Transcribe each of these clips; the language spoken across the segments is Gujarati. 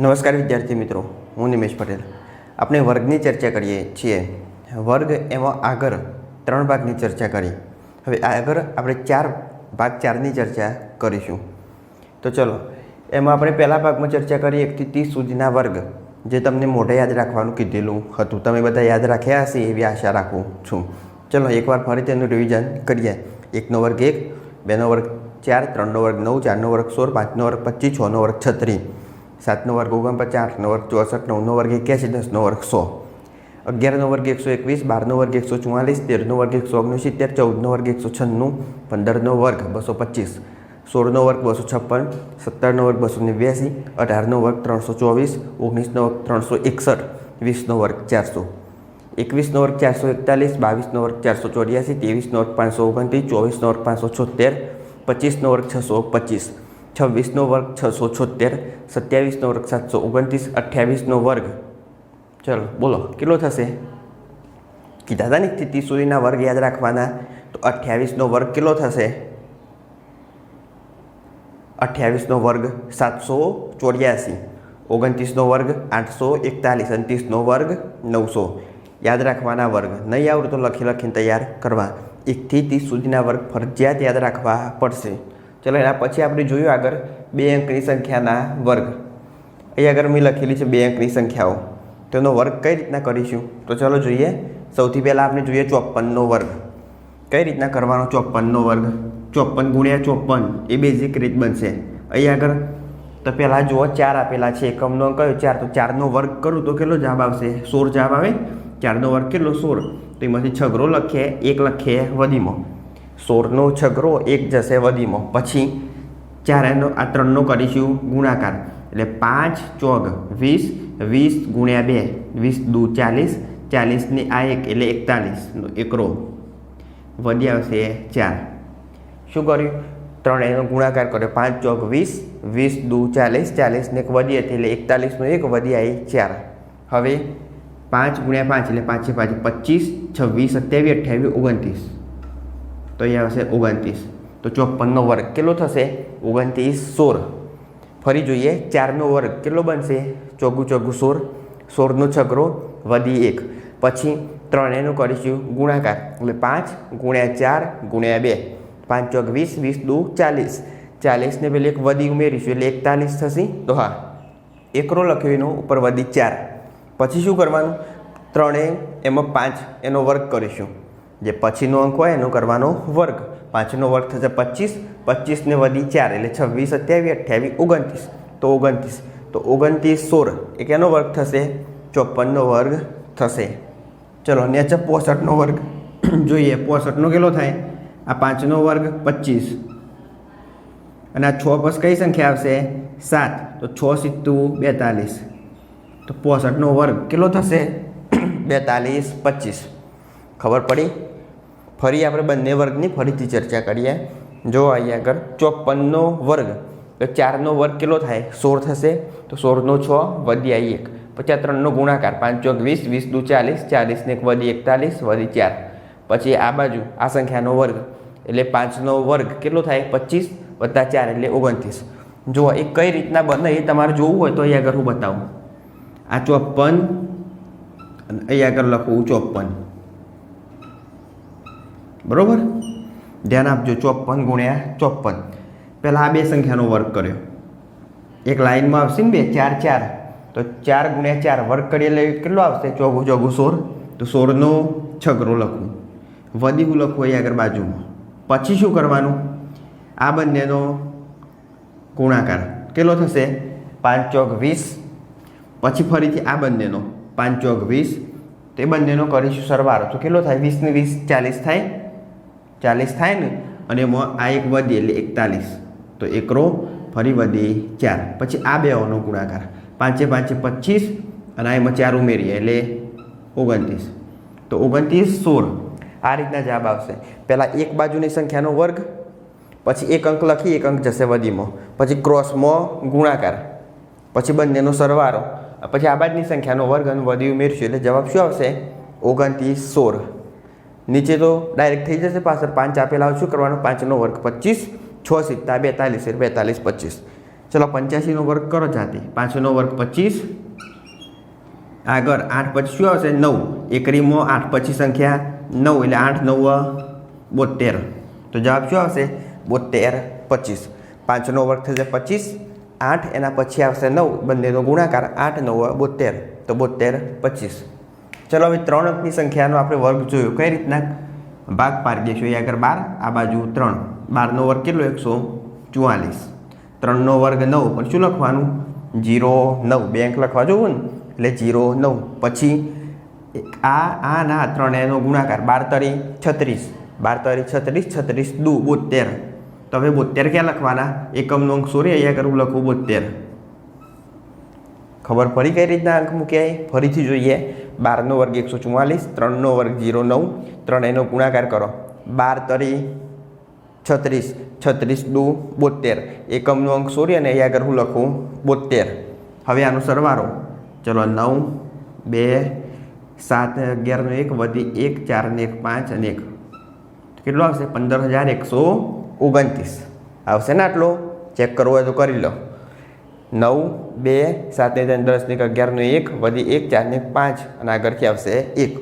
નમસ્કાર વિદ્યાર્થી મિત્રો, હું નિમેશ પટેલ. આપણે વર્ગની ચર્ચા કરીએ છીએ. વર્ગ એમાં આગળ ત્રણ ભાગની ચર્ચા કરી. હવે આગળ આપણે ચાર ભાગ ચારની ચર્ચા કરીશું. તો ચલો, એમાં આપણે પહેલા ભાગમાં ચર્ચા કરી એકથી ત્રીસ સુધીના વર્ગ, જે તમને મોઢે યાદ રાખવાનું કીધેલું હતું. તમે બધા યાદ રાખ્યા હશે એવી આશા રાખું છું. ચલો, એકવાર ફરી તેનું રિવિઝન કરીએ. એકનો વર્ગ એક, બેનો વર્ગ ચાર, ત્રણનો વર્ગ નવ, ચારનો વર્ગ સોળ, પાંચનો વર્ગ પચીસ, છનો વર્ગ છત્રીસ. સાતનો વર્ગ ઓગણપચાસ, આઠનો વર્ગ ચોસઠ, નવનો વર્ગ એક્યાસી, દસનો વર્ગ સો. અગિયારનો વર્ગ એકસો એકવીસ, બારનો વર્ગ એકસો ચુમ્માલીસ તેરનો વર્ગ એકસો ઓગણસિત્તેર, ચૌદનો વર્ગ એકસો છન્નું, પંદરનો વર્ગ બસો પચીસ. સોળનો વર્ગ બસો છપ્પન, સત્તરનો વર્ગ બસો નેવ્યાસી, અઢારનો વર્ગ ત્રણસો ચોવીસ, ઓગણીસનો વર્ગ ત્રણસો એકસઠ, વીસનો વર્ગ ચારસો. એકવીસનો વર્ગ ચારસો એકતાલીસ, બાવીસનો વર્ગ ચારસો ચોર્યાસી, ત્રેવીસનો વર્ગ પાંચસો ઓગણત્રીસ, ચોવીસનો વર્ગ પાંચસો છોતેર પચીસનો વર્ગ છસો પચીસ. છવ્વીસનો વર્ગ છસો છોતેર સત્યાવીસનો વર્ગ સાતસો ઓગણત્રીસ, અઠ્યાવીસનો વર્ગ. ચલો, બોલો, કેટલો થશે? કીધા હતા ને સ્થિતિ સુધીના વર્ગ યાદ રાખવાના, તો અઠ્યાવીસનો વર્ગ કેટલો થશે? અઠ્યાવીસનો વર્ગ સાતસો ચોર્યાસી, ઓગણત્રીસનો વર્ગ આઠસો એકતાલીસ અને વર્ગ નવસો. યાદ રાખવાના વર્ગ, નહીં આવડે તો લખી લખીને તૈયાર કરવા. એકથી ત્રીસ સુધીના વર્ગ ફરજિયાત યાદ રાખવા પડશે. ચલો એના પછી આપણે જોયું આગળ બે અંકની સંખ્યાના વર્ગ. અહીં આગળ મેં લખેલી છે બે અંકની સંખ્યાઓ. તેનો વર્ગ કઈ રીતના કરીશું? તો ચલો જોઈએ. સૌથી પહેલાં આપણે જોઈએ ચોપનનો વર્ગ. કઈ રીતના કરવાનો ચોપનનો વર્ગ? ચોપન ગુણ્યા ચોપન એ બેઝિક રીત બનશે. અહીં આગળ તો પહેલાં જુઓ, ચાર આપેલા છે. એકમનો કયો? ચાર. તો ચારનો વર્ગ કરું તો કેટલો જવાબ આવશે? સોળ જવાબ આવે? ચારનો વર્ગ કેટલો? સોળ. તો એમાંથી છગરો લખીએ એક લખીએ વધીમાં. સોળનો છગરો એક જશે વધીમાં. પછી ચાર એનો, આ ત્રણનો કરીશું ગુણાકાર. એટલે પાંચ ચોગ વીસ વીસ ગુણ્યા બે, વીસ દુ ચાલીસ ચાલીસની આ એક, એટલે એકતાલીસનો એકરો વધી આવશે ચાર. શું કર્યું? ત્રણ એનો ગુણાકાર કર્યો. પાંચ ચોક વીસ વીસ દુ ચાલીસ ચાલીસને એક વધી હતી, એટલે એકતાલીસનો એક વધી આવી ચાર. હવે પાંચ ગુણ્યા પાંચ, એટલે પાંચે પાંચ, પચીસ, છવ્વીસ, સત્યાવીસ, અઠ્યાવીસ, ઓગણત્રીસ. તો અહીંયા આવશે ઓગણત્રીસ. તો ચોપનનો વર્ગ કેટલો થશે? ઓગણત્રીસ સોળ. ફરી જોઈએ, ચારનો વર્ગ કેટલો બનશે? ચોગું ચોગું સોળ. સોળનો છગરો વધી એક. પછી ત્રણેયનો કરીશું ગુણાકાર. એટલે પાંચ ગુણ્યા ચાર ગુણ્યા બે. પાંચ ચોક વીસ વીસ દુ ચાલીસ. ચાલીસને પેલી એક વધી ઉમેરીશું, એટલે એકતાલીસ થશે. તો હા, એકરો લખ્યો એનો, ઉપર વધી ચાર. પછી શું કરવાનું? ત્રણેય એમાં પાંચ એનો વર્ગ કરીશું. જે પછીનો અંક હોય એનો કરવાનો વર્ગ. પાંચનો વર્ગ થશે પચીસ, પચીસને વધી ચાર, એટલે છવ્વીસ સત્યાવીસ અઠ્યાવીસ ઓગણત્રીસ. તો ઓગણત્રીસ. તો ઓગણત્રીસ સોળ, એ કેનો વર્ગ થશે? ચોપનનો વર્ગ થશે. ચલો નેચે પોસઠનો વર્ગ. જોઈએ, પોસઠનો કેટલો થાય? આ પાંચનો વર્ગ પચીસ. અને આ છ બસ કઈ સંખ્યા આવશે? સાત. તો છ સિત્તું બેતાલીસ. તો પોસઠનો વર્ગ કેટલો થશે? બેતાલીસ, પચીસ. ખબર પડી? ફરી આપણે બંને વર્ગની ફરીથી ચર્ચા કરીએ. જો અહીંયા આગળ ચોપનનો વર્ગ, તો ચારનો વર્ગ કેટલો થાય? સોળ થશે. તો સોળનો છ વધી એક. પછી આ ત્રણનો ગુણાકાર પાંચ ચોક વીસ વીસ દુ ચાલીસ, ચાલીસને એક વધી એકતાલીસ, વધી ચાર. પછી આ બાજુ, આ સંખ્યાનો વર્ગ, એટલે પાંચનો વર્ગ કેટલો થાય? પચીસ વત્તા ચાર, એટલે ઓગણત્રીસ. જો એ કઈ રીતના બને એ તમારે જોવું હોય તો અહીં આગળ હું બતાવું. આ ચોપન અહીંયા અહીં આગળ લખું ચોપન બરોબર? ધ્યાન આપજો ચોપન ગુણ્યા ચોપન પહેલાં આ બે સંખ્યાનો વર્ગ કર્યો. એક લાઈનમાં આવશે ને બે, ચાર ચાર. તો ચાર ગુણ્યા ચાર, વર્ગ કરીએ એટલે કેટલો આવશે? ચોગું ચોગું, સોળ. તો સોળનો છગરો લખું. વધી હું લખું અહીં આગળ બાજુમાં. પછી શું કરવાનું? આ બંનેનો ગુણાકાર. કેટલો થશે? પાંચ ચોક વીસ. પછી ફરીથી આ બંનેનો. પાંચ ચોક વીસ. તે બંનેનો કરીશું સરવાળો. તો કેટલો થાય? વીસને વીસ ચાલીસ થાય. ચાલીસ થાય ને, અને એમાં આ એક વધી એટલે એકતાલીસ. તો એકરો ફરી વધી ચાર. પછી આ બેઓનો ગુણાકાર. પાંચે પાંચે પચીસ, અને આ એમાં ચાર ઉમેરીએ એટલે ઓગણત્રીસ. તો ઓગણત્રીસ સોળ. આ રીતના જવાબ આવશે. પહેલાં એક બાજુની સંખ્યાનો વર્ગ, પછી એક અંક લખી, એક અંક જશે વધીમાં. પછી ક્રોસમાં ગુણાકાર. પછી બંનેનો સરવારો પછી આ બાજુની સંખ્યાનો વર્ગ અને વધી ઉમેરશું એટલે જવાબ શું આવશે? ઓગણત્રીસ સોળ. નીચે તો ડાયરેક્ટ થઈ જશે, પાછળ પાંચ આપેલા હોય, શું કરવાનું? પાંચનો વર્ગ પચીસ, છ સિત્તા બેતાલીસ, એટલે બેતાલીસ પચીસ. ચલો, પંચ્યાસીનો વર્ગ કરો જાતે. પાંચનો વર્ગ પચીસ, આગળ આઠ પછી શું આવશે? નવ. એકરીમાં આઠ પછી સંખ્યા નવ, એટલે આઠ, નવ બોતેર તો જવાબ શું આવશે? બોતેર પચીસ. પાંચનો વર્ગ થશે પચીસ, આઠ એના પછી આવશે નવ. બંનેનો ગુણાકાર આઠ, નવ બોતેર તો બોતેર પચીસ. ચલો હવે ત્રણ અંકની સંખ્યાનો આપણે વર્ગ જોયો. કઈ રીતના? ભાગ પાડી દઈશું એ આગળ બાર, આ બાજુ ત્રણ. બારનો વર્ગ કેટલો? એકસો ચુવાલીસ. ત્રણનો વર્ગ નવ. પણ શું લખવાનું? જીરો નવ. બે અંક લખવા જોવું ને? એટલે જીરો નવ. પછી આ આ ના ત્રણ એનો ગુણાકાર. બાર તરી છત્રીસ. બાર તરી છત્રીસ છત્રીસ દુ બોતેર તો હવે બોતેર ક્યાં લખવાના? એકમનો અંક સોરી અહીંયા કરું લખવું બોતેર ખબર પડી કઈ રીતના અંક મૂક્યા ફરીથી જોઈએ. બારનો વર્ગ એકસો ચુમ્માલીસ ત્રણનો વર્ગ જીરો નવ ત્રણ એનો ગુણાકાર કરો. બાર તરી છત્રીસ છત્રીસ દુ બોતેર એકમનો અંક સોરી અને અહીંયા આગળ હું લખું બોતેર હવે આનો સરવારો ચલો નવ, બે, સાત, અગિયારનો એક, વધી એક ચાર ને એક, પાંચ અને એક. કેટલો આવશે? પંદર હજાર એકસો ઓગણત્રીસ. આવશે ને આટલો? ચેક કરવો હોય તો કરી લો. નવ, બે સાતને ત્રણ દસ, ને એક અગિયારનો એક વધી એક ચારને પાંચ. અને આગળથી આવશે એક.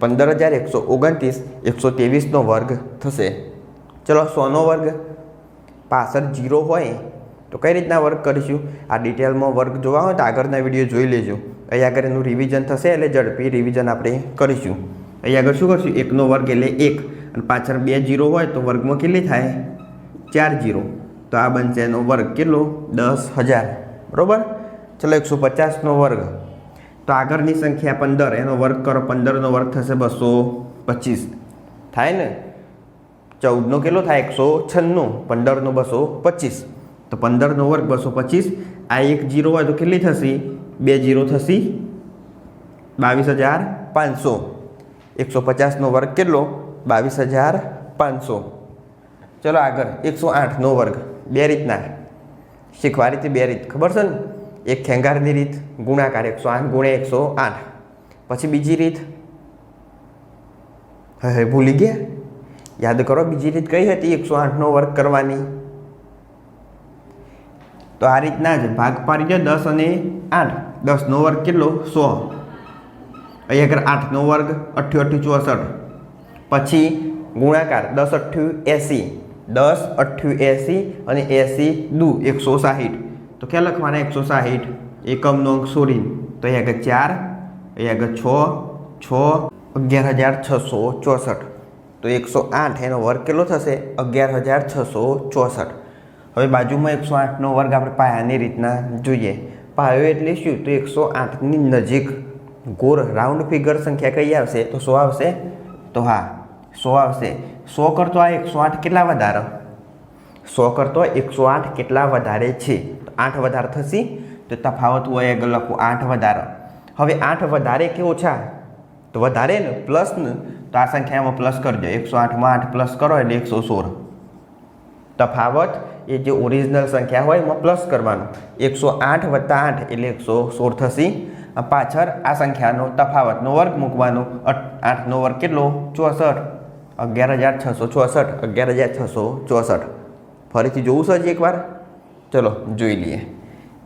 પંદર હજાર એકસો ઓગણત્રીસ, એકસો ત્રેવીસનો વર્ગ થશે. ચલો સોનો વર્ગ. પાછળ જીરો હોય, તો કઈ રીતના વર્ક કરીશું? આ ડિટેલમાં વર્ક જોવા હોય તો આગળના વીડિયો જોઈ લેજો. અહીં આગળ એનું રિવિઝન થશે એટલે ઝડપી રિવિઝન આપણે કરીશું. અહીં આગળ શું કરીશું? એકનો વર્ગ એટલે એક. અને પાછળ બે જીરો હોય તો વર્ગમાં કેટલી થાય? ચાર જીરો. તો આ બનશે એનો વર્ગ કેટલો? દસ હજાર. બરાબર? ચલો એકસો પચાસનો વર્ગ. તો આગળની સંખ્યા પંદર. એનો વર્ગ કરો, પંદરનો વર્ગ થશે બસો પચીસ. થાય ને? ચૌદનો કેટલો થાય? એકસો છન્નું. પંદરનો બસો પચીસ. તો પંદરનો વર્ગ બસો પચીસ. આ એક જીરો હોય તો કેટલી થશે? બે જીરો થશે બાવીસ હજાર પાંચસો. એકસો પચાસનો વર્ગ કેટલો? બાવીસ હજાર પાંચસો. ચલો આગળ. એકસો આઠનો વર્ગ. બે રીતના. શીખવા રીતે બે રીત. ખબર છે ને? એક ખેંગારની રીત, ગુણાકાર એકસો આઠ ગુણે એકસો આઠ. પછી બીજી રીત. હવે ભૂલી ગયા? યાદ કરો, બીજી રીત કઈ હતી? એકસો આઠનો વર્ગ કરવાની. તો આ રીતના જ ભાગ પાડી દો, દસ અને આઠ. દસનો વર્ગ કેટલો? સો. અહીં આગળ આઠનો વર્ગ અઠ્ઠું અઠ્ઠું ચોસઠ. પછી ગુણાકાર, દસ અઠ્ઠું એંસી દસ, અઠ્ઠું, એંસી અને એંસી દુ, એકસો સાહીઠ. તો ક્યાં લખવાના એકસો સાહીઠ? એકમનો અંક સોરીન તો અહીં આગળ ચાર અહીં આગળ છ છ, અગિયાર હજાર છસો ચોસઠ. તો એકસો આઠ, એનો વર્ગ કેટલો થશે? અગિયાર હજાર છસો ચોસઠ. હવે બાજુમાં એકસો આઠનો વર્ગ આપણે પાયાની રીતના જોઈએ. પાયો એટલે શું? તો એકસો આઠની નજીક ગોળ રાઉન્ડ ફિગર સંખ્યા કઈ આવશે? તો સો આવશે? તો હા સો આવશે. સો કરતો આ એકસો આઠ કેટલા વધારે? સો કરતો એકસો આઠ કેટલા વધારે છે? તો આઠ વધારે થશે, તો તફાવત હોય આગળ લખું આઠ વધારે. હવે આઠ વધારે કે ઓછા તો વધારે ને પ્લસ ને, તો આ સંખ્યામાં પ્લસ કરજો. એકસો આઠમાં આઠ પ્લસ કરો એટલે એકસો સોળ. તફાવત એ જે ઓરિજિનલ સંખ્યા હોય એમાં પ્લસ કરવાનું. એકસો આઠ વત્તા આઠ એટલે એકસો સોળ થશે. પાછળ આ સંખ્યાનો તફાવતનો વર્ગ મૂકવાનો. આઠનો વર્ગ કેટલો? ચોસઠ. અગિયાર હજાર છસો ચોસઠ, અગિયાર હજાર છસો ચોસઠ. ફરીથી જોવું છે હજી એકવાર? ચલો, જોઈ લઈએ.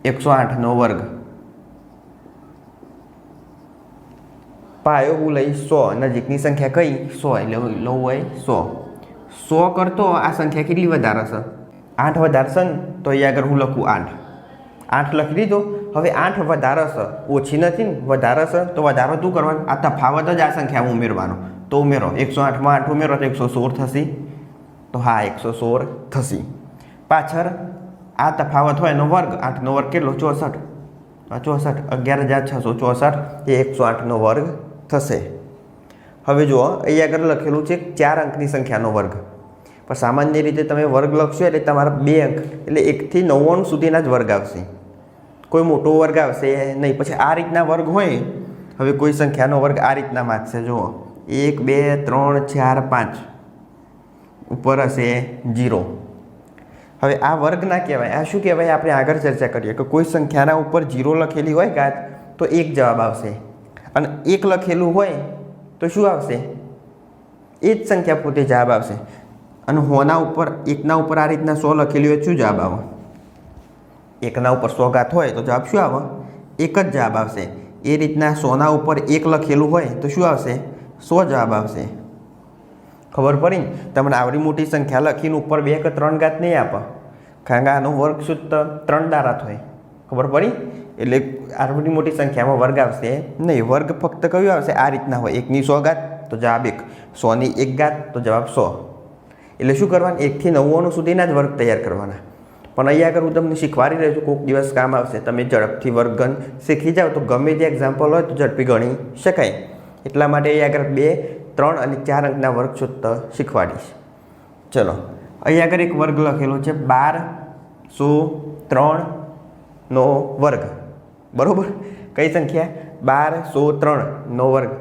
એકસો આઠનો વર્ગ. પાયો હું લઈ સો, નજીકની સંખ્યા કઈ? સો, એટલે લઉં હોય સો. સો કરતો આ સંખ્યા કેટલી વધારે છે આઠ વધારશે ને, તો અહીંયા આગળ હું લખું આઠ. આઠ લખી દીધો હવે આઠ વધારે છે ઓછી નથી ને, વધારે છે તો વધારો શું કરવાનું? આ તફાવત જ આ સંખ્યામાં ઉમેરવાનો. તો ઉમેરો. એકસો આઠમાં આઠ ઉમેરો તો એકસો સોળ થશે. તો હા, એકસો સોળ થશે. પાછળ આ તફાવત હોય એનો વર્ગ. આઠનો વર્ગ કેટલો? ચોસઠ. ચોસઠ. અગિયાર હજાર છસો ચોસઠ એ એકસો આઠનો વર્ગ થશે. હવે જુઓ અહીં આગળ લખેલું છે ચાર અંકની સંખ્યાનો વર્ગ. પણ સામાન્ય રીતે તમે વર્ગ લખશો એટલે તમારા બે અંક, એટલે એકથી નવ્વાણું સુધીના જ વર્ગ આવશે. કોઈ મોટો વર્ગ આવશે, નહીં, પછી આ રીતના વર્ગ હોય, હવે કોઈ સંખ્યાનો વર્ગ આ રીતના માગશે, જુઓ. એક, બે, ત્રણ, ચાર, પાંચ. ઉપર હશે જીરો. હવે આ વર્ગ ના કહેવાય. આ શું કહેવાય? આપણે આગળ ચર્ચા કરીએ કે કોઈ સંખ્યાના ઉપર જીરો લખેલી હોય ગાત તો એક જવાબ આવશે. અને એક લખેલું હોય તો શું આવશે? એ જ સંખ્યા પોતે જવાબ આવશે. અને હોના ઉપર, એકના ઉપર આ રીતના સો લખેલી હોય શું જવાબ આવે? એકના ઉપર સો ઘાત હોય તો જવાબ શું આવે? એક જ જવાબ આવશે. એ રીતના સોના ઉપર એક લખેલું હોય તો શું આવશે? સો જવાબ આવશે. ખબર પડી તમને આવડી મોટી સંખ્યા લખીને ઉપર બે કે ત્રણ ઘાત નહીં આપે. કારણ કે આનો વર્ગ શુદ્ધ ત્રણ દારા હોય ખબર પડી? એટલે આવડી મોટી સંખ્યામાં વર્ગ આવશે નહીં. વર્ગ ફક્ત કયું આવશે? આ રીતના હોય. એકની સો ઘાત તો જવાબ એક. સોની એક ઘાત તો જવાબ સો. એટલે શું કરવાનું? એકથી નવ્વાણું સુધીના જ વર્ગ તૈયાર કરવાના. પણ અહીંયા આગળ હું તમને શીખવાડી રહ્યો છું કોઈક દિવસ કામ આવશે, તમે ઝડપથી વર્ગન શીખી જાઓ. તો ગમે તે એક્ઝામ્પલ હોય તો ઝડપી ગણી શકાય. એટલા માટે અહીંયા આગળ બે, ત્રણ અને ચાર અંકના વર્ગ સૂત્ર શીખવાડીશ. ચલો, અહીંયા આગળ એક વર્ગ લખેલો છે, બાર, સો ત્રણનો વર્ગ. બરાબર? કઈ સંખ્યા? બાર, સો ત્રણનો વર્ગ.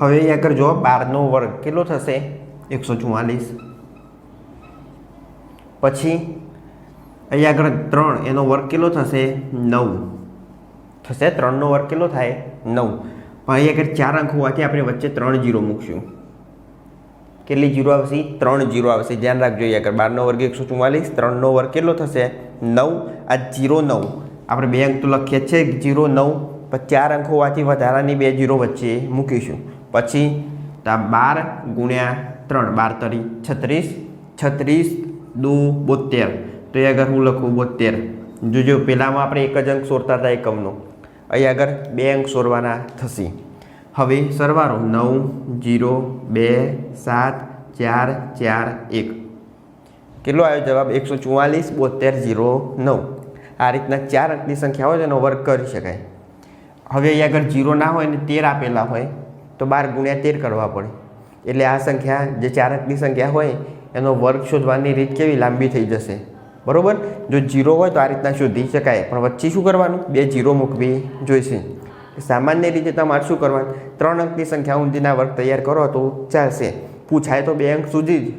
હવે અહીંયા આગળ જો બારનો વર્ગ કેટલો થશે? એકસો ચુમ્માલીસ પછી અહીંયા આગળ ત્રણ, એનો વર્ગ કેટલો થશે? નવ. થશે? ત્રણનો વર્ગ કેટલો થાય? નવ. પણ અહીંયા આગળ ચાર અંક હોવાથી આપણે વચ્ચે ત્રણ જીરો મૂકશું. કેટલી જીરો આવશે? ત્રણ જીરો આવશે. ધ્યાન રાખજો અહીંયા આગળ. બારનો વર્ગ એકસો ચુમ્માલીસ ત્રણનો વર્ગ કેટલો થશે? નવ. આ જીરો નવ. આપણે બે અંક તો લખીએ છીએ જીરો નવ. પણ ચાર અંક હોવાથી વધારાની બે જીરો વચ્ચે મૂકીશું. પછી બાર ગુણ્યા ત્રણ, બાર તરી છત્રીસ. છત્રીસ દુ બોતેર. તો એ આગળ હું લખું બોતેર જોજો પહેલાંમાં આપણે એક જ અંક સોરતા હતા એકમનો. અહીં આગળ બે અંક સોરવાના થશે. હવે સરવાળો નવ, જીરો, બે, સાત, ચાર ચાર, એક. કેટલો આવ્યો જવાબ? એકસો ચુમ્માલીસ બોતેર જીરો, નવ. આ રીતના ચાર અંકની સંખ્યા હોય તો એનો વર્ગ કરી શકાય. હવે અહીં આગળ જીરો ના હોય ને તેર આપેલા હોય, તો બાર ગુણ્યા તેર કરવા પડે. એટલે આ સંખ્યા, જે ચાર અંકની સંખ્યા હોય, એનો વર્ગ શોધવાની રીત કેવી? લાંબી થઈ જશે. બરોબર? જો જીરો હોય તો આ રીતના શોધી શકાય. પણ વચ્ચે શું કરવાનું? બે જીરો મૂકવી જોઈશે. સામાન્ય રીતે તમારે શું કરવાનું? ત્રણ અંકની સંખ્યા ઊંધીના વર્ગ તૈયાર કરો તો ચાલશે. પૂછાય તો બે અંક સુધી જ.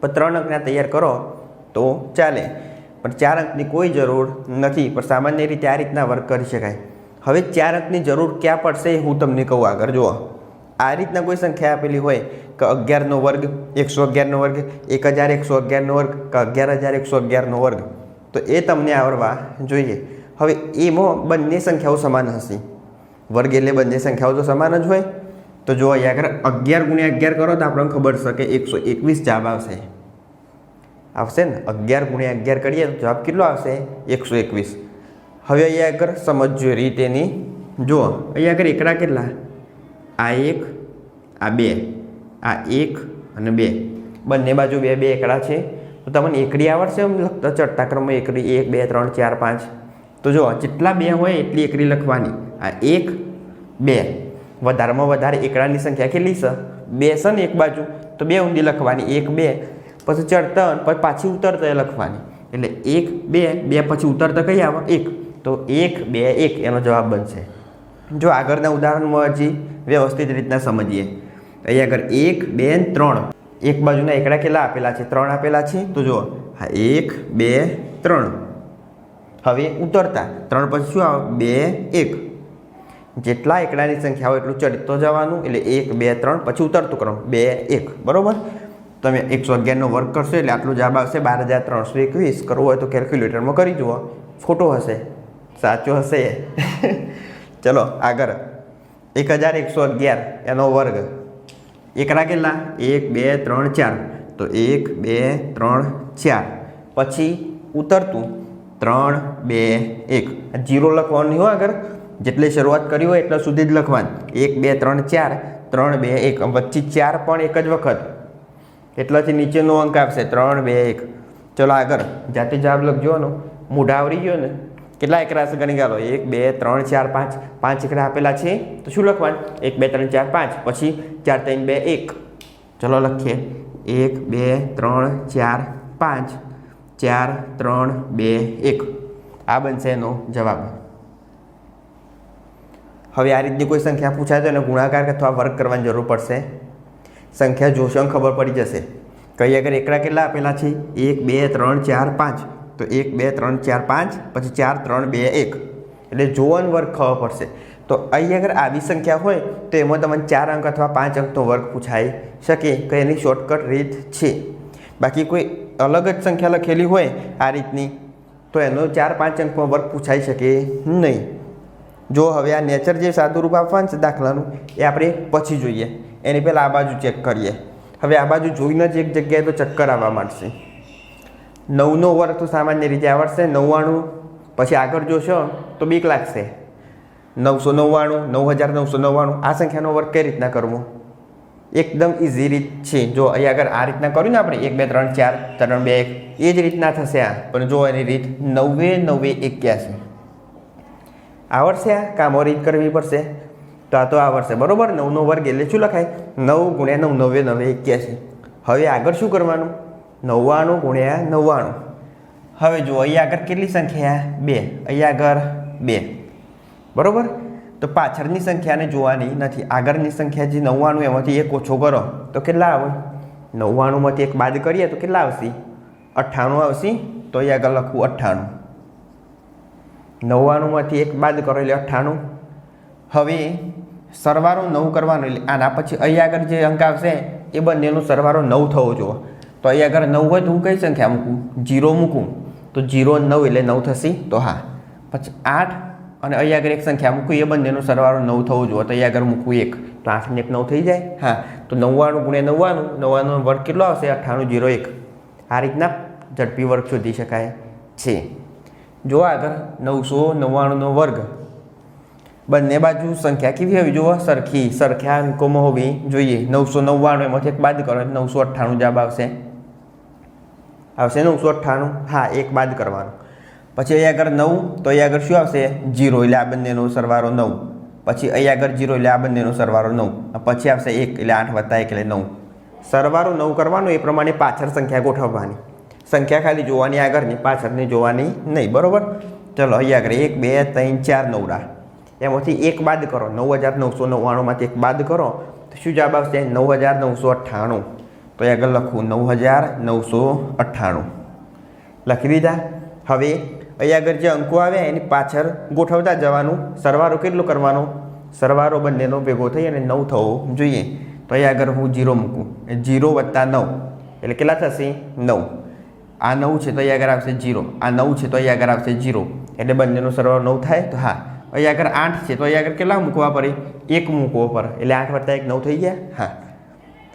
પણ ત્રણ અંકના તૈયાર કરો તો ચાલે. પણ ચાર અંકની કોઈ જરૂર નથી. પણ સામાન્ય રીતે આ રીતના વર્ક કરી શકાય. હવે ચાર અંકની જરૂર ક્યાં પડશે હું તમને કહું આગળ. જુઓ. આ રીતના કોઈ સંખ્યા આપેલી હોય કે અગિયારનો વર્ગ, એકસો અગિયારનો વર્ગ, એક હજાર એકસો અગિયારનો વર્ગ કે અગિયાર હજાર એકસો અગિયારનો વર્ગ. તો એ તમને આવડવા જોઈએ. હવે એમાં બંને સંખ્યાઓ સમાન હશે. વર્ગ એટલે બંને સંખ્યાઓ તો સમાન જ હોય, તો જો અહીંયા આગળ અગિયાર ગુણ્યા અગિયાર કરો તો આપણને ખબર છે કે એકસો એકવીસ જવાબ આવશે. આવશે ને? અગિયાર ગુણ્યા અગિયાર કરીએ તો જવાબ કેટલો આવશે? એકસો એકવીસ. હવે અહીંયા આગળ સમજજો રીત એની જુઓ, અહીંયા આગળ એકડા કેટલા? આ એક, આ બે, આ એક અને બે. બંને બાજુ બે બે એકડા છે. તો તમને એકડી આવડશે એમ લખતા ચડતા ક્રમમાં એકડી એક, બે, ત્રણ, ચાર, પાંચ. તો જો જેટલા બે હોય એટલી એકડી લખવાની. આ એક, બે. વધારેમાં વધારે એકડાની સંખ્યા કેટલી છે? બે છે ને એક બાજુ. તો બે ઊંધી લખવાની. એક, બે. પછી ચડતા પછી પાછી ઉતરતા લખવાની. એટલે એક, બે બે, પછી ઉતરતા કઈ આવે? એક. તો એક, બે, એક. એનો જવાબ બનશે. જો આગળના ઉદાહરણમાં હજી વ્યવસ્થિત રીતના સમજીએ. અહીંયા આગળ એક, બે ત્રણ. એક બાજુના એકડા કેટલા આપેલા છે? ત્રણ આપેલા છે? તો જુઓ, હા, એક, બે, ત્રણ. હવે ઉતરતા. ત્રણ પછી શું આવે? બે, એક. જેટલા એકડાની સંખ્યા હોય એટલું ચડતો જવાનું, એટલે એક, બે, ત્રણ પછી ઉતરતું કરો. બે, એક. બરોબર? તમે એકસો અગિયારનો વર્ક કરશો એટલે આટલું જવાબ આવશે બાર હજાર ત્રણસો એકવીસ. કરવું હોય તો કેલ્ક્યુલેટરમાં કરી જુઓ. ખોટો હશે. સાચો હશે. ચલો, આગળ. એક હજાર એકસો અગિયાર, એનો વર્ગ. એકડા કેટલા એક, બે, ત્રણ, ચાર. તો એક, બે, ત્રણ, ચાર. પછી ઉતરતું. ત્રણ, બે, એક. જીરો લખવાનું હોય આગળ. જેટલી શરૂઆત કરી હોય એટલા સુધી જ લખવાનું. એક, બે, ત્રણ, ચાર. ત્રણ, બે, એક. વચ્ચે ચાર પણ એક જ વખત. એટલાથી નીચેનો અંક આવશે. ત્રણ, બે, એક. ચલો આગળ. જાતે જવાબ લખજો મોઢા આવરી ગયો ને. કેટલા એકરા ગણી ગાલો? એક, બે, ત્રણ, ચાર, પાંચ. પાંચ એકરા આપેલા છે. તો શું લખવાનું? એક, બે, ત્રણ, ચાર, પાંચ. પછી ચાર, ત્રણ, બે, એક. ચલો લખીએ. એક, બે, ત્રણ, ચાર, પાંચ. ચાર, ત્રણ, બે, એક. આ બનશે એનો જવાબ. હવે આ રીતની કોઈ સંખ્યા પૂછાય તો એને ગુણાકાર અથવા વર્ગ કરવાની જરૂર પડશે. સંખ્યા જોશો ખબર પડી જશે. કઈ આગળ એકડા કેટલા આપેલા છે? એક, બે, ત્રણ, ચાર, પાંચ. તો એક, બે, ત્રણ, ચાર, પાંચ, પછી ચાર, ત્રણ, બે, એક. એટલે જોવાનો વર્ગ ખબર પડશે. તો અહીં અગર આવી સંખ્યા હોય, તો એમાં તમને ચાર અંક અથવા પાંચ અંકનો વર્ગ પૂછાઈ શકે, કે એની શોર્ટકટ રીત છે. બાકી કોઈ અલગ જ સંખ્યા લખેલી હોય આ રીતની, તો એનો ચાર, પાંચ અંકનો વર્ગ પૂછાઈ શકે નહીં. જો હવે આ નેચર જે સાદુરૂપ આપવાનું છે, દાખલાનું, એ આપણે પછી જોઈએ. એની પહેલાં આ બાજુ ચેક કરીએ. હવે આ બાજુ જોઈને જ એક જગ્યાએ તો ચક્કર આવવા માંડશે. નવનો વર્ગ તો સામાન્ય રીતે આવડશે, નવ્વાણું, પછી આગળ જોશો, તો બીક લાગશે. નવસો નવ્વાણું નવ હજાર નવસો નવ્વાણું, આ સંખ્યાનો વર્ગ કઈ રીતના કરવો? એકદમ ઇઝી રીત છે. જો અહીં આગળ આ રીતના કર્યું ને આપણે, એક, બે, ત્રણ, ચાર, ત્રણ, બે, એક, એ જ રીતના થશે આ. પણ જો એની રીત નવે નવે, એક્યાસી. આવડશે આ? કામો રીત કરવી પડશે? તો આ તો આવડશે. બરાબર? નવનો વર્ગ એટલે શું લખાય? નવ ગુણ્યા નવ, નવે નવે, એક્યાસી. હવે આગળ શું કરવાનું? નવ્વાણું ગુણ્યા નવ્વાણું. હવે જો અહીંયા આગળ કેટલી સંખ્યા બે. અહીં આગળ બે. બરોબર? તો પાછળની સંખ્યાને જોવાની નથી, આગળની સંખ્યા જે નવ્વાણું એમાંથી એક ઓછો કરો. તો કેટલા આવે? નવ્વાણુંમાંથી એક બાદ કરીએ તો કેટલા આવશે? અઠ્ઠાણું આવશે, તો અહીં આગળ લખવું અઠ્ઠાણું. નવ્વાણુંમાંથી એક બાદ કરો એટલે અઠ્ઠાણું. હવે સરવારો નવ કરવાનો એટલે આના પછી અહીં આગળ જે અંક આવશે, એ બંનેનો સરવારો નવ થવો જોઈએ તો અહીં આગળ નવ હોય તો હું કઈ સંખ્યા મૂકું? જીરો મૂકું. તો જીરો નવ એટલે નવ થશે? તો હા. પછી આઠ અને અહીં આગળ એક સંખ્યા મૂકું, એ બંનેનો સરવાળો નવ થવો જોઈએ. તો અહીં આગળ મૂકું એક, તો આઠને એક નવ થઈ જાય? હા. તો નવ્વાણું ગુણ્યા નવ્વાણું નવ્વાણું વર્ગ કેટલો આવશે? અઠ્ઠાણું જીરો એક. આ રીતના ઝડપી વર્ગ શોધી શકાય છે. જો આગળ નવસો નવ્વાણુંનો વર્ગ. બંને બાજુ સંખ્યા કેવી હોવી જુઓ સરખી. સરખ્યા અંકોમાં હોવી જોઈએ. નવસો નવ્વાણું એમાંથી એક બાદ કરો નવસો અઠ્ઠાણું જવાબ આવશે. આવશે નવસો અઠ્ઠાણું હા, એક બાદ કરવાનો. પછી અહીં આગળ નવ, તો અહીં આગળ શું આવશે? જીરો, એટલે આ બંનેનો સરવારો નવ. પછી અહીં આગળ જીરો, એટલે આ બંનેનો સરવારો નવ. પછી આવશે એક, એટલે આઠ વત્તા એક, એટલે નવ. સરવારો નવ કરવાનો, એ પ્રમાણે પાછળ સંખ્યા ગોઠવવાની. સંખ્યા ખાલી જોવાની આગળની, પાછળની જોવાની નહીં, બરાબર? ચલો અહીં આગળ એક, બે, ત્રણ, ચાર, નવડા. એમાંથી એક બાદ કરો. નવ હજાર નવસો નવ્વાણુંમાંથી એક બાદ કરો. તો શું જવાબ આવશે? નવ હજાર નવસો અઠ્ઠાણું. તો અહીં આગળ લખું નવ હજાર નવસો અઠ્ઠાણું. લખી દીધા? હવે અહીંયા આગળ જે અંકો આવ્યા એની પાછળ ગોઠવતા જવાનું. સરવારો કેટલો કરવાનો? સરવારો બંનેનો ભેગો થઈ અને નવ થવો જોઈએ. તો અહીંયા આગળ હું જીરો મૂકું. એ જીરો વત્તા નવ. એટલે કેટલા થશે? નવ. આ નવ છે તો અહીં આગળ આવશે જીરો. આ નવ છે તો અહીંયા આગળ આવશે જીરો. એટલે બંનેનો સરવાળો નવ થાય તો હા. અહીંયા આગળ આઠ છે તો અહીંયા આગળ કેટલા મૂકવા પડે? એક મૂકવો પડે. એટલે આઠ વત્તા એક નવ થઈ ગયા? હા.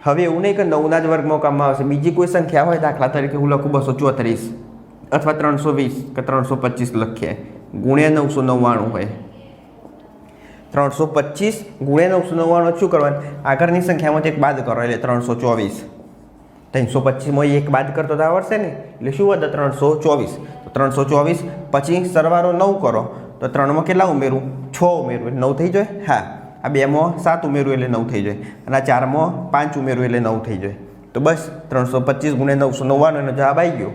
હવે એવું નહીં કે નવના જ વર્ગમાં કામમાં આવશે. બીજી કોઈ સંખ્યા હોય દાખલા તરીકે હું લખું બસો ચોત્રીસ અથવા ત્રણસો વીસ કે ત્રણસો પચીસ લખીએ. ગુણ્યા નવસો નવ્વાણું હોય. ત્રણસો પચીસ ગુણ્યા નવસો નવ્વાણું શું કરવાનું? આગળની સંખ્યામાંથી એક બાદ કરો, એટલે ત્રણસો ચોવીસ. ત્રણસો પચીસમાં એક બાદ કરતો તો આવડશે ને? એટલે શું વધે? ત્રણસો ચોવીસ. તો ત્રણસો ચોવીસ, પછી સરવારો નવ કરો. તો ત્રણમાં કેટલા ઉમેરું? છ ઉમેરું. એટલે નવ થઈ જાય? હા. આ બેમાં સાત ઉમેરું એટલે નવ થઈ જાય અને આ ચારમાં પાંચ ઉમેરું એટલે નવ થઈ જાય. તો બસ ત્રણસો પચીસ ગુણ્યા નવસો નવ્વાણુંનો જવાબ આવી ગયો.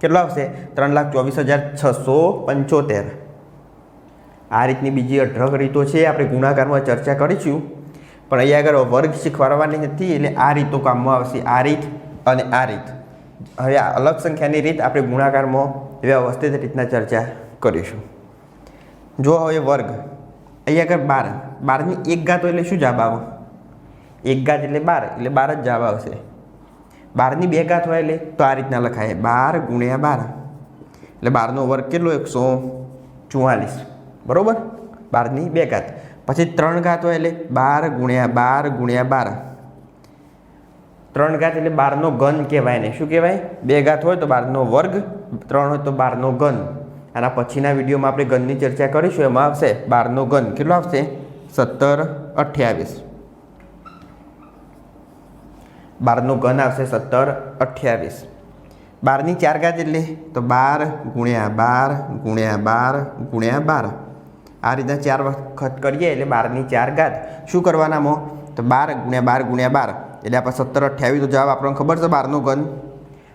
કેટલો આવશે? ત્રણ લાખ ચોવીસ હજાર છસો પંચોતેર. આ રીતની બીજી અઢળક રીતો છે, આપણે ગુણાકારમાં ચર્ચા કરીશું. પણ અહીંયા આગળ વર્ગ શીખવાડવાની નથી, એટલે આ રીતો કામમાં આવશે. આ રીત અને આ રીત. હવે આ અલગ સંખ્યાની રીત આપણે ગુણાકારમાં વ્યવસ્થિત રીતના ચર્ચા કરીશું. જો હવે વર્ગ. અહીંયા આગળ બાર. બારની એક ઘાત એટલે શું જવાબ આવો? એક ઘાત એટલે બાર એટલે બાર જ જવાબ આવશે. બારની બે ઘાત હોય એટલે તો આ રીતના લખાય. બાર ગુણ્યા બાર. એટલે બારનો વર્ગ કેટલો? એકસો ચુમ્માલીસ બરાબર? બારની બે ઘાત. પછી ત્રણ ઘાત હોય એટલે બાર ગુણ્યા બાર ગુણ્યા બાર. ત્રણ ઘાત એટલે બારનો ઘન કહેવાય ને. શું કહેવાય? બે ઘાત હોય તો બારનો વર્ગ, ત્રણ હોય તો બારનો ઘન. આના પછીના વિડીયોમાં આપણે ઘનની ચર્ચા કરીશું. એમાં આવશે બારનો ઘન. કેટલો આવશે? સત્તર અઠ્યાવીસ. બારનું ઘન આવશે સત્તર અઠ્યાવીસ. બારની ચાર ઘાત એટલે તો બાર ગુણ્યા બાર ગુણ્યા બાર ગુણ્યા બાર. આ રીતના ચાર વખત કરીએ એટલે બારની ચાર ઘાત શું કરવાનામાં તો બાર ગુણ્યા બાર ગુણ્યા બાર. એટલે આપણે સત્તર અઠ્યાવીસ તો જવાબ આપણને ખબર છે બારનો ઘન?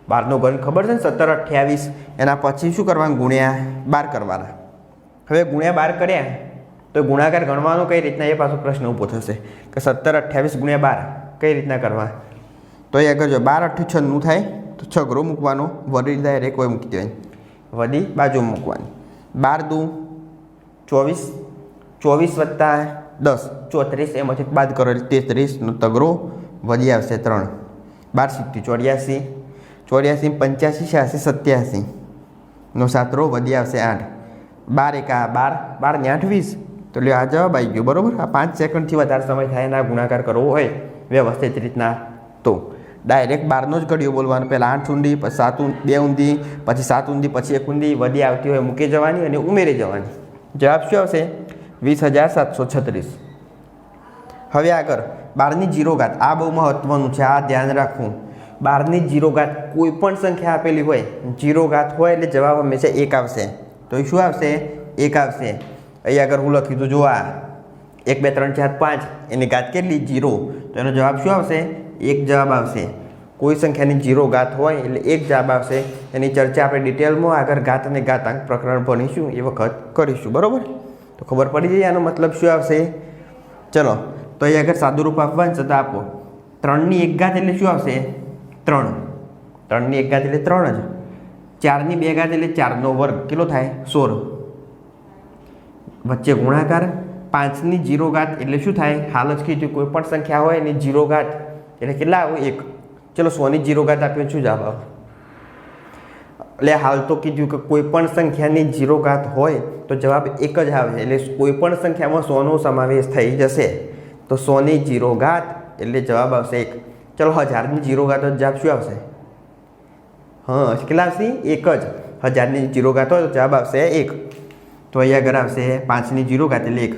બારનો ઘન ખબર છે ને? સત્તર અઠ્યાવીસ. એના પછી શું કરવાનું? ગુણ્યા બાર કરવાના. હવે ગુણ્યા બાર કર્યા. તો ગુણાકાર ગણવાનો કઈ રીતના? એ પાછો પ્રશ્ન ઊભો થશે કે સત્તર અઠ્યાવીસ ગુણ્યા બાર કઈ રીતના કરવા? તો એ આગળ જો બાર અઠ્ઠું છન્નું થાય તો છગરો મૂકવાનો વડી ડાયરેક કોઈ મૂકી દેવાની. વડી બાજુ મૂકવાની. બાર દુ ચોવીસ ચોવીસ વત્તા દસ ચોત્રીસ એમાંથી બાદ કરો એટલે તેત્રીસનો તગરો વધી આવશે ત્રણ. બાર સિત્તી ચોર્યાસી ચોર્યાસી પંચ્યાસી છ્યાસી સત્યાસી. નો સાતરો વધી આવશે આઠ. બાર એકા બાર બાર ને આઠ વીસ. તો લ્યો આ જવાબ આવી ગયો, બરાબર? આ પાંચ સેકન્ડથી વધારે સમય થાય એના ગુણાકાર કરવો હોય વ્યવસ્થિત રીતના તો ડાયરેક્ટ બારનો જ ઘડિયો બોલવાનો. પહેલાં આઠ ઊંડી, પછી સાત બે ઊંધી, પછી સાત ઊંધી, પછી એક ઊંધી, વધી આવતી હોય મૂકી જવાની અને ઉમેરી જવાની. જવાબ શું આવશે? વીસ હજાર સાતસો છત્રીસ. હવે આગળ, બારની જીરો ઘાત આ બહુ મહત્ત્વનું છે, આ ધ્યાન રાખવું. બારની જીરો ઘાત કોઈ પણ સંખ્યા આપેલી હોય જીરો હોય એટલે જવાબ હંમેશા એક આવશે. તો શું આવશે? એક આવશે. અહીં આગળ હું લખી દઉં જો આ એક, બે, ત્રણ, ચાર, પાંચ, એની ઘાત કેટલી? જીરો. તો એનો જવાબ શું આવશે? એક જવાબ આવશે. કોઈ સંખ્યાની જીરો ઘાત હોય એટલે એક જવાબ આવશે. એની ચર્ચા આપણે ડિટેલમાં આગળ ઘાત અને ઘાતાંક પ્રકરણ ભણીશું, એ વખત કરીશું. બરાબર? તો ખબર પડી જાય આનો મતલબ શું આવશે? ચલો, તો અહીં આગળ સાદુરૂપ આપવાનું છે, તો આપો. ત્રણની એક ઘાત એટલે શું આવશે? ત્રણ. ત્રણની એક ઘાત એટલે ત્રણ જ. ચારની બે ઘાત એટલે ચારનો વર્ગ. કેટલો થાય? સોળ. વચ્ચે ગુણાકાર પાંચની જીરો ઘાત એટલે શું થાય? હાલ જ કીધું, કોઈ પણ સંખ્યા હોય એની જીરો ઘાત એટલે કેટલા આવે? એક. ચલો, સોની જીરો ઘાત આપ્યો, શું જવાબ આવે? એટલે હાલ તો કીધું કે કોઈ પણ સંખ્યાની જીરો ઘાત હોય તો જવાબ એક જ આવે. એટલે કોઈ પણ સંખ્યામાં સોનો સમાવેશ થઈ જશે તો સોની જીરો ઘાત એટલે જવાબ આવશે એક. ચલો, હજારની જીરો ઘાત જવાબ શું આવશે? હા, કેટલા આવશે? એક જ. હજારની જીરો ઘાત હોય તો જવાબ આવશે એક. તો અહીંયા આગળ આવશે પાંચની જીરો ઘાત લેખ.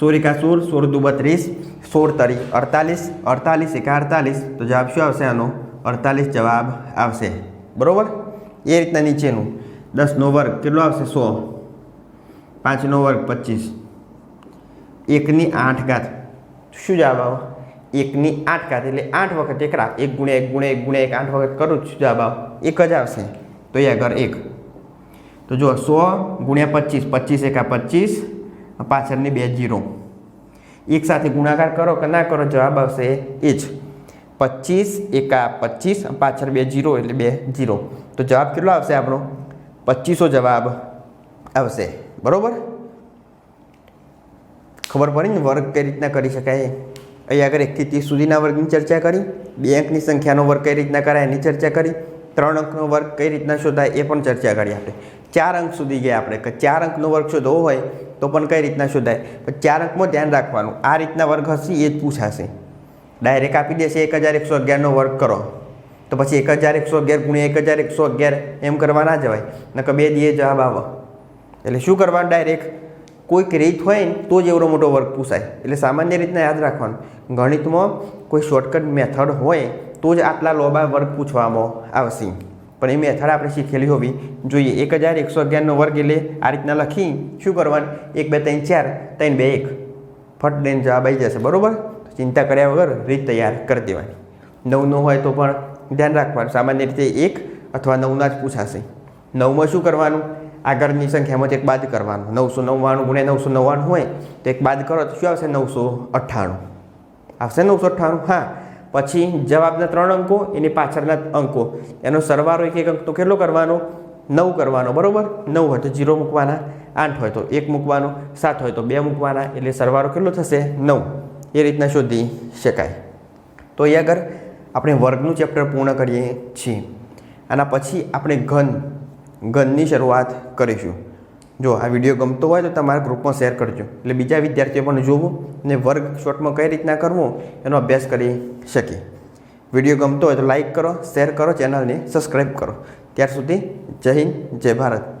સોળ એકા સોળ સોળ દુ બત્રીસ સોળ તરી અડતાલીસ અડતાલીસ એકા અડતાલીસ. તો જવાબ શું આવશે આનો? અડતાલીસ જવાબ આવશે. બરાબર? એ રીતના નીચેનું. દસનો વર્ગ કેટલો આવશે? સો. પાંચનો વર્ગ પચીસ. એકની આઠ ઘાત. શું જવાબ આવો? એકની આઠ ઘાત એટલે આઠ વખત એકરા. એક ગુણ્યા એક ગુણ્યા એક ગુણ્યા એક આઠ વખત કરું શું જવાબ આવો? એક જ આવશે. તો એ આગળ એક. તો જો સો ગુણ્યા પચીસ પચીસ એકા પચીસ, પાછળની બે જીરો. એક સાથે ગુણાકાર કરો કે ના કરો, જવાબ આવશે એ જ. પચીસ એકા પચીસ, પાછળ બે જીરો એટલે બે જીરો. તો જવાબ કેટલો આવશે આપણો? પચીસો જવાબ આવશે. બરાબર? ખબર પડી ને વર્ગ કઈ રીતના કરી શકાય? અહીં આગળ એકથી ત્રીસ સુધીના વર્ગની ચર્ચા કરી. બે અંકની સંખ્યાનો વર્ગ કઈ રીતના કરાય એની ચર્ચા કરી. ત્રણ અંકનો વર્ગ કઈ રીતના શોધાય એ પણ ચર્ચા કરી આપણે. ચાર અંક સુધી ગયા આપણે. કે ચાર અંકનો વર્ગ શોધવો હોય તો પણ કઈ રીતના શોધાય? પણ ચાર અંકમાં ધ્યાન રાખવાનું. આ રીતના વર્ગ હશે, એ જ પૂછાશે. ડાયરેક્ટ આપી દેશે એક હજાર એકસો અગિયારનો વર્ગ કરો. તો પછી એક હજાર એકસો અગિયાર ગુણ્યા એક હજાર એકસો અગિયાર એમ કરવા ના જવાય. નકર બે દીએ જવાબ આવે. એટલે શું કરવાનું ડાયરેક્ટ કોઈક રીત હોય ને તો જ એવડો મોટો વર્ગ પૂછાય. એટલે સામાન્ય રીતના યાદ રાખવાનું. ગણિતમાં કોઈ શોર્ટકટ મેથડ હોય તો જ આટલા લોબા વર્ગ પૂછવામાં આવશે. પણ એ મેથડ આપણે શીખેલી હોવી જોઈએ. એક હજાર એકસો અગિયારનો વર્ગ એટલે આ રીતના લખી શું કરવાનું? એક, બે, ત્રણ, ચાર, ત્રણ, બે, એક. ફટ દઈને જવાબ આવી જશે. બરાબર? ચિંતા કર્યા વગર રીત તૈયાર કરી દેવાની. નવનો હોય તો પણ ધ્યાન રાખવાનું. સામાન્ય રીતે એક અથવા નવના જ પૂછાશે. નવમાં શું કરવાનું? આગળની સંખ્યામાં એક બાદ કરવાનું. નવસો નવ્વાણું ગુણ્યા નવસો નવ્વાણું હોય તો એક બાદ કરો તો શું આવશે? નવસો અઠ્ઠાણું. આવશે નવસો અઠ્ઠાણું? હા. પછી જવાબના ત્રણ અંકો, એની પાછળના અંકો. એનો સરવાળો એક એક અંક તો કેટલો કરવાનો? નવ કરવાનો, બરાબર? નવ હોય તો જીરો મૂકવાના, આઠ હોય તો એક મૂકવાનો, સાત હોય તો બે મૂકવાના, એટલે સરવાળો કેટલો થશે? નવ. એ રીતના શોધી શકાય. તો એ આગળ આપણે વર્ગનું ચેપ્ટર પૂર્ણ કરીએ છીએ. આના પછી આપણે ઘન, ઘનની શરૂઆત કરીશું. જો આ વીડિયો ગમતો હોય તો તમારા ગ્રુપમાં શેર કરજો. એટલે બીજા વિદ્યાર્થીઓ પણ જોવું અને વર્ગ શોર્ટમાં કઈ રીતના કરવો એનો અભ્યાસ કરી શકે વીડિયો ગમતો હોય તો લાઇક કરો, શેર કરો, ચેનલને સબસ્ક્રાઈબ કરો. ત્યાર સુધી જય હિન્દ, જય ભારત.